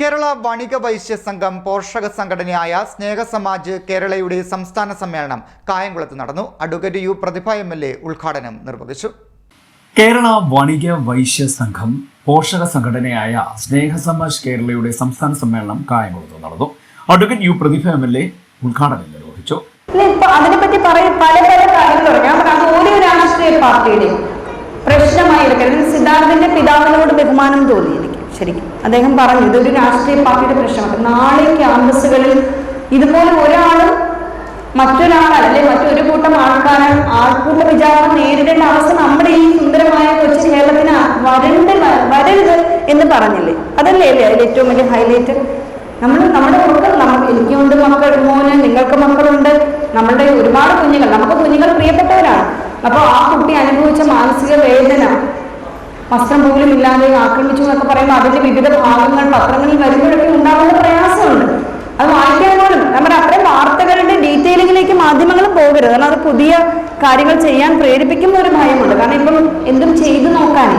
കേരള വണിക വൈശ്യ സംഘം പോഷക സംഘടനയായ സ്നേഹസമാജ് കേരളയുടെ സംസ്ഥാന സമ്മേളനം കായംകുളത്ത് നടന്നു. Advocate U Prathibha M L A ഉദ്ഘാടനം നിർവഹിച്ചു. കേരള വണിക വൈശ്യ സംഘം പോഷക സംഘടനയായ സ്നേഹസമാജ് കേരളയുടെ സംസ്ഥാന സമ്മേളനം കായംകുളത്ത് നടന്നു. Advocate U Prathibha M L A ഉദ്ഘാടനം നിർവഹിച്ചു. അതിനെപ്പറ്റി പറയും പല പല കാര്യങ്ങൾ ഞാൻ രാഷ്ട്രീയ പാർട്ടിയുടെ പ്രശ്നമായി എടുക്കരുത് സിദ്ധാർത്ഥിന്റെ പിതാവിനോട് ബഹുമാനം തോന്നി ശരിക്കും അദ്ദേഹം പറഞ്ഞു ഇതൊരു രാഷ്ട്രീയ പാർട്ടിയുടെ പ്രശ്നമാണ്. നാളെ ക്യാമ്പസുകളിൽ ഇതുപോലെ ഒരാളും മറ്റൊരാൾ അല്ലെ മറ്റൊരു കൂട്ടം ആൾക്കാർ ആൾക്കൂട്ട വിചാരണം നേരിടേണ്ട അവസ്ഥ നമ്മുടെ ഈ സുന്ദരമായ കൊച്ചു കേരളത്തിന് വരണ്ട വരരുത് എന്ന് പറഞ്ഞില്ലേ? അതല്ലേ അല്ലേ അതിൽ ഏറ്റവും വലിയ ഹൈലൈറ്റ് നമ്മൾ നമ്മുടെ മക്കൾ നമുക്ക് എനിക്കുണ്ട് മക്കൾ മോന് നിങ്ങൾക്ക് മക്കളുണ്ട് നമ്മളുടെ ഒരുപാട് കുഞ്ഞുങ്ങൾ നമുക്ക് കുഞ്ഞുങ്ങൾ പ്രിയപ്പെട്ടവരാണ്. അപ്പോൾ ആ കുട്ടി അനുഭവിച്ച മാനസിക വേദന വസ്ത്രം പോലും ഇല്ലാതെ ആക്രമിച്ചു എന്നൊക്കെ പറയുമ്പോൾ അതിന്റെ വിവിധ ഭാഗങ്ങൾ പത്രങ്ങളിൽ വരുമ്പോഴൊക്കെ ഉണ്ടാകുന്ന പ്രയാസമുണ്ട്. അത് വായിക്കാൻ പോലും നമ്മുടെ അത്രയും വാർത്തകളുടെ ഡീറ്റെയിലിങ്ങിലേക്ക് മാധ്യമങ്ങൾ പോകരുത്. കാരണം അത് പുതിയ കാര്യങ്ങൾ ചെയ്യാൻ പ്രേരിപ്പിക്കുന്ന ഒരു ഭയമുണ്ട്. കാരണം ഇപ്പം എന്തും ചെയ്തു നോക്കാൻ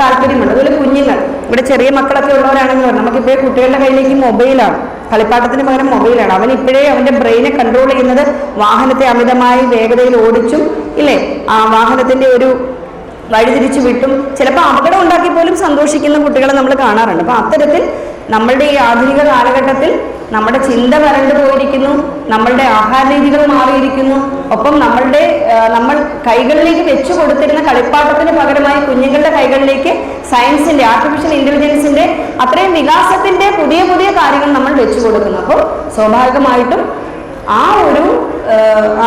താല്പര്യമുണ്ട്. അതുപോലെ കുഞ്ഞുങ്ങൾ ഇവിടെ ചെറിയ മക്കളൊക്കെ ഉള്ളവരാണെന്ന് പറഞ്ഞാൽ നമുക്ക് ഇപ്പോഴേ കുട്ടികളുടെ കയ്യിലേക്ക് മൊബൈലാണ്. കളിപ്പാട്ടത്തിന് പകരം മൊബൈലാണ്. അവൻ ഇപ്പോഴേ അവന്റെ ബ്രെയിനെ കൺട്രോൾ ചെയ്യുന്നത് വാഹനത്തെ അമിതമായി വേഗതയിൽ ഓടിച്ചും ഇല്ലേ? ആ വാഹനത്തിന്റെ ഒരു വഴിതിരിച്ചു വിട്ടും ചിലപ്പോൾ അപകടം ഉണ്ടാക്കി പോലും സന്തോഷിക്കുന്ന കുട്ടികളെ നമ്മൾ കാണാറുണ്ട്. അപ്പൊ അത്തരത്തിൽ നമ്മളുടെ ഈ ആധുനിക കാലഘട്ടത്തിൽ നമ്മുടെ ചിന്ത വരണ്ടു പോയിരിക്കുന്നു നമ്മളുടെ ആഹാര രീതികൾ മാറിയിരിക്കുന്നു ഒപ്പം നമ്മളുടെ നമ്മൾ കൈകളിലേക്ക് വെച്ചു കൊടുത്തിരുന്ന കളിപ്പാട്ടത്തിന് പകരമായി കുഞ്ഞുങ്ങളുടെ കൈകളിലേക്ക് സയൻസിന്റെ ആർട്ടിഫിഷ്യൽ ഇന്റലിജൻസിന്റെ അത്രയും വികാസത്തിന്റെ പുതിയ പുതിയ കാര്യങ്ങൾ നമ്മൾ വെച്ചു കൊടുക്കുന്നു. അപ്പോൾ സ്വാഭാവികമായിട്ടും ആ ഒരു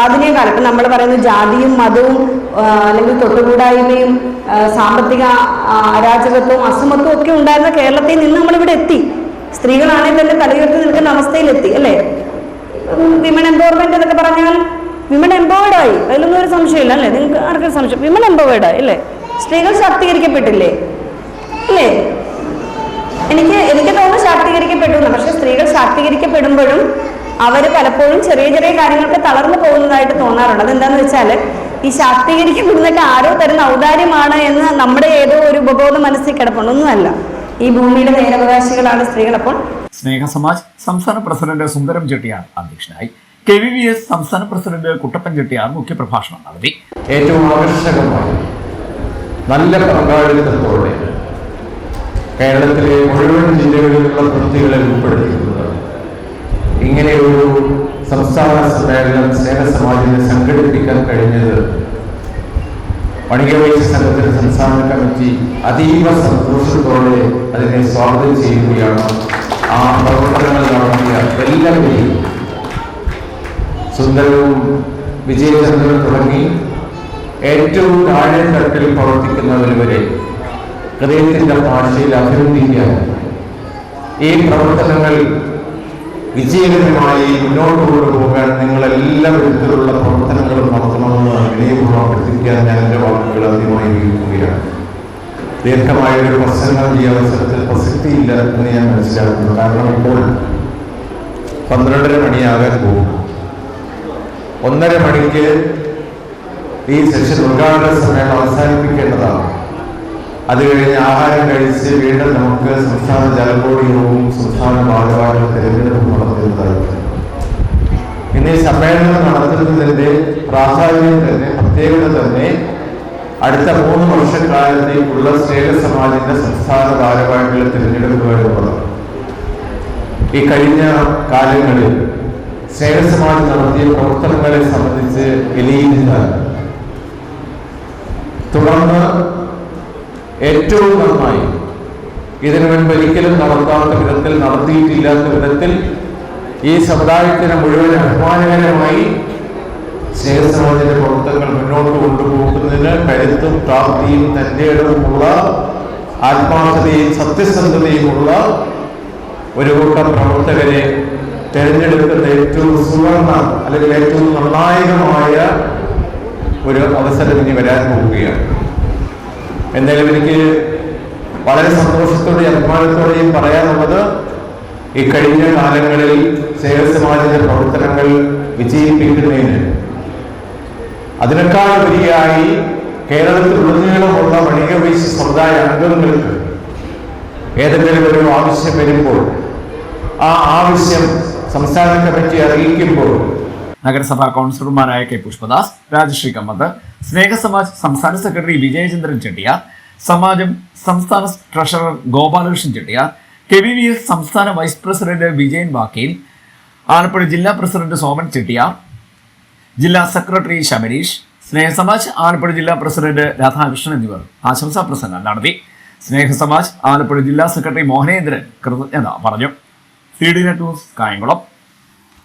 ആധുനിക കാലത്ത് നമ്മൾ പറയുന്ന ജാതിയും മതവും അല്ലെങ്കിൽ തൊട്ടുകൂടായ്മയും സാമ്പത്തിക അരാജകത്വവും അസമത്വവും ഒക്കെ ഉണ്ടായിരുന്ന കേരളത്തിൽ നിന്ന് നമ്മളിവിടെ എത്തി. സ്ത്രീകളാണെങ്കിൽ തന്നെ തലയുയർത്തി നിൽക്കുന്ന അവസ്ഥയിലെത്തി അല്ലേ? വിമൺ എംപവർമെന്റ് എന്നൊക്കെ പറഞ്ഞാൽ വിമൺ എംപവേർഡ് ആയി. അതിലൊന്നും ഒരു സംശയമില്ല അല്ലേ? നിങ്ങൾക്ക് ആർക്കും സംശയം? വിമൺ എംപവേർഡ് ആയി അല്ലേ? സ്ത്രീകൾ ശാക്തീകരിക്കപ്പെട്ടില്ലേ? അല്ലേ? എനിക്ക് എനിക്ക് തോന്നുന്നു ശാക്തീകരിക്കപ്പെട്ടു അവർ പലപ്പോഴും ചെറിയ ചെറിയ കാര്യങ്ങൾക്ക് തളർന്നു പോകുന്നതായിട്ട് തോന്നാറുണ്ട്. അതെന്താന്ന് വെച്ചാൽ ഈ ശാക്തീകരിക്കപ്പെടുന്നൊക്കെ ആരോ തരുന്ന ഔദാര്യമാണ് എന്ന് നമ്മുടെ ഏതോ ഒരു ഉപബോധ മനസ്സിൽ കിടപ്പുണ്ട്. ഒന്നുമല്ല. ഈ ഭൂമിയുടെ നേരവകാശികളാണ് സ്ത്രീകൾ അപ്പോൾ സ്നേഹസമാജ് സംസ്ഥാന പ്രസിഡന്റ് സുന്ദരം ചെട്ടിയാർ അധ്യക്ഷനായി. കെ വി വി എസ് സംസ്ഥാന പ്രസിഡന്റ് കുട്ടപ്പൻ ചെട്ടിയാർ മുഖ്യപ്രഭാഷണം നടത്തി. ഏറ്റവും ആകർഷകമായി നല്ല പങ്കാളിത്തത്തോടെ കേരളത്തിലെ മുഴുവൻ ജില്ലകളിലുള്ള പ്രതികളെ ഉൾപ്പെടുത്തിക്കൊണ്ട് ഇങ്ങനെയൊരു സംസ്ഥാന സമ്മേളനം സ്നേഹസമാജിനെ സംഘടിപ്പിക്കാൻ കഴിഞ്ഞത് വണികവൈശ്യ സംഘത്തിന്റെ സംസ്ഥാന കമ്മിറ്റി അതീവ സന്തോഷത്തോടെ അതിനെ സ്വാഗതം ചെയ്യുകയാണ്. ആ പ്രവർത്തനങ്ങൾ നടത്തിയ എല്ലാവരെയും സുന്ദരവും വിജയചന്ദ്രനും തുടങ്ങി ഏറ്റവും താഴെ തട്ടിൽ പ്രവർത്തിക്കുന്നവർ വരെ ഹൃദയത്തിന്റെ ഭാഷയിൽ അഭിനന്ദിക്കാൻ ഈ പ്രവർത്തനങ്ങൾ വിജയകരമായി മുന്നോട്ട് കൊണ്ടുപോകാൻ നിങ്ങൾ എല്ലാ വിധത്തിലുള്ള പ്രവർത്തനങ്ങളും നടത്തണമെന്ന് വിനയപൂർവം അഭ്യർത്ഥിക്കാൻ ഞാൻ എന്റെ വാക്കുകൾ ആദ്യമായി വിളിക്കുകയാണ് ദീർഘമായ ഒരു പ്രസംഗം ഈ അവസരത്തിൽ പ്രസക്തിയില്ല എന്ന് ഞാൻ മനസ്സിലാക്കുന്നു. കാരണം ഇപ്പോൾ പന്ത്രണ്ടര മണിയാകാൻ പോകും ഒന്നര മണിക്ക് ഈ സെഷൻ ഉദ്ഘാടന സമയം അത് കഴിഞ്ഞ് ആഹാരം കഴിച്ച് വീണ്ടും നമുക്ക് സംസ്ഥാന ജലബോർഡ് യോഗവും സംസ്ഥാന ഭാഗവാനും തിരഞ്ഞെടുപ്പും നടത്തുന്നതായിരിക്കും ഇന്ന് സമ്മേളനം നടത്തുന്നതിന്റെ പ്രാധാന്യം തന്നെ പ്രത്യേകത തന്നെ അടുത്ത മൂന്ന് വർഷക്കാലത്തേക്കുള്ള സ്നേഹ സമാജിന്റെ സംസ്ഥാന ഭാരവാഹികളെ തിരഞ്ഞെടുക്കുക എന്നുള്ളതാണ് ഈ കഴിഞ്ഞ കാലങ്ങളിൽ സ്നേഹസമാജ് നടത്തിയ പ്രവർത്തനങ്ങളെ സംബന്ധിച്ച് വിലയിരുത്താൻ തുടർന്ന് ഏറ്റവും നന്നായി. ഇതിനു മുൻപ് ഒരിക്കലും നടത്താത്ത വിധത്തിൽ നടത്തിയിട്ടില്ലാത്ത വിധത്തിൽ ഈ സമുദായത്തിന് മുഴുവൻ അഭിമാനകരമായി സ്നേഹസമാജിന്റെ പ്രവർത്തനങ്ങൾ മുന്നോട്ട് കൊണ്ടുപോകുന്നതിന് കരുത്തും പ്രാപ്തിയും തന്റെ ഇടവുമുള്ള ആത്മാർത്ഥതയും സത്യസന്ധതയുമുള്ള ഒരു കൂട്ടം പ്രവർത്തകരെ തിരഞ്ഞെടുക്കുന്ന ഏറ്റവും സുവർണ അല്ലെങ്കിൽ ഏറ്റവും നിർണായകമായ ഒരു അവസരം ഇനി വരാൻ പോവുകയാണ് എന്തായാലും എനിക്ക് വളരെ സന്തോഷത്തോടെയും അഭിമാനത്തോടെയും പറയാനുള്ളത് ഈ കഴിഞ്ഞ കാലങ്ങളിൽ സേവസമാജിന്റെ പ്രവർത്തനങ്ങൾ വിജയിപ്പിക്കുന്നതിന്. അതിനേക്കാൾ ഉപരിയായി കേരളത്തിലുടനീളമുള്ള വണികവൈശ്യ സമുദായ അംഗങ്ങൾക്ക് ഏതെങ്കിലും ഒരു ആവശ്യം വരുമ്പോൾ ആ ആവശ്യം സംസ്ഥാന കമ്മിറ്റി അറിയിക്കുമ്പോൾ നഗരസഭാ കൗൺസിലർമാരായ കെ പുഷ്പദാസ് രാജശ്രീ കമ്മത്ത് സ്നേഹസമാജ് സംസ്ഥാന സെക്രട്ടറി വിജയചന്ദ്രൻ ചെട്ടിയാർ സമാജം സംസ്ഥാന treasurer Gopalakrishnan Chettiar K V V S സംസ്ഥാന വൈസ് പ്രസിഡന്റ് വിജയൻ വാക്കേൽ ആലപ്പുഴ ജില്ലാ പ്രസിഡന്റ് സോമൻ ചെട്ടിയാർ ജില്ലാ സെക്രട്ടറി ശബരീഷ് സ്നേഹസമാജ് ആലപ്പുഴ ജില്ലാ പ്രസിഡന്റ് രാധാകൃഷ്ണൻ എന്നിവർ ആശംസാ പ്രസംഗം നടത്തി. സ്നേഹസമാജ് ആലപ്പുഴ ജില്ലാ സെക്രട്ടറി മോഹനേന്ദ്രൻ കൃതജ്ഞത പറഞ്ഞു. C D news Kayamkulam.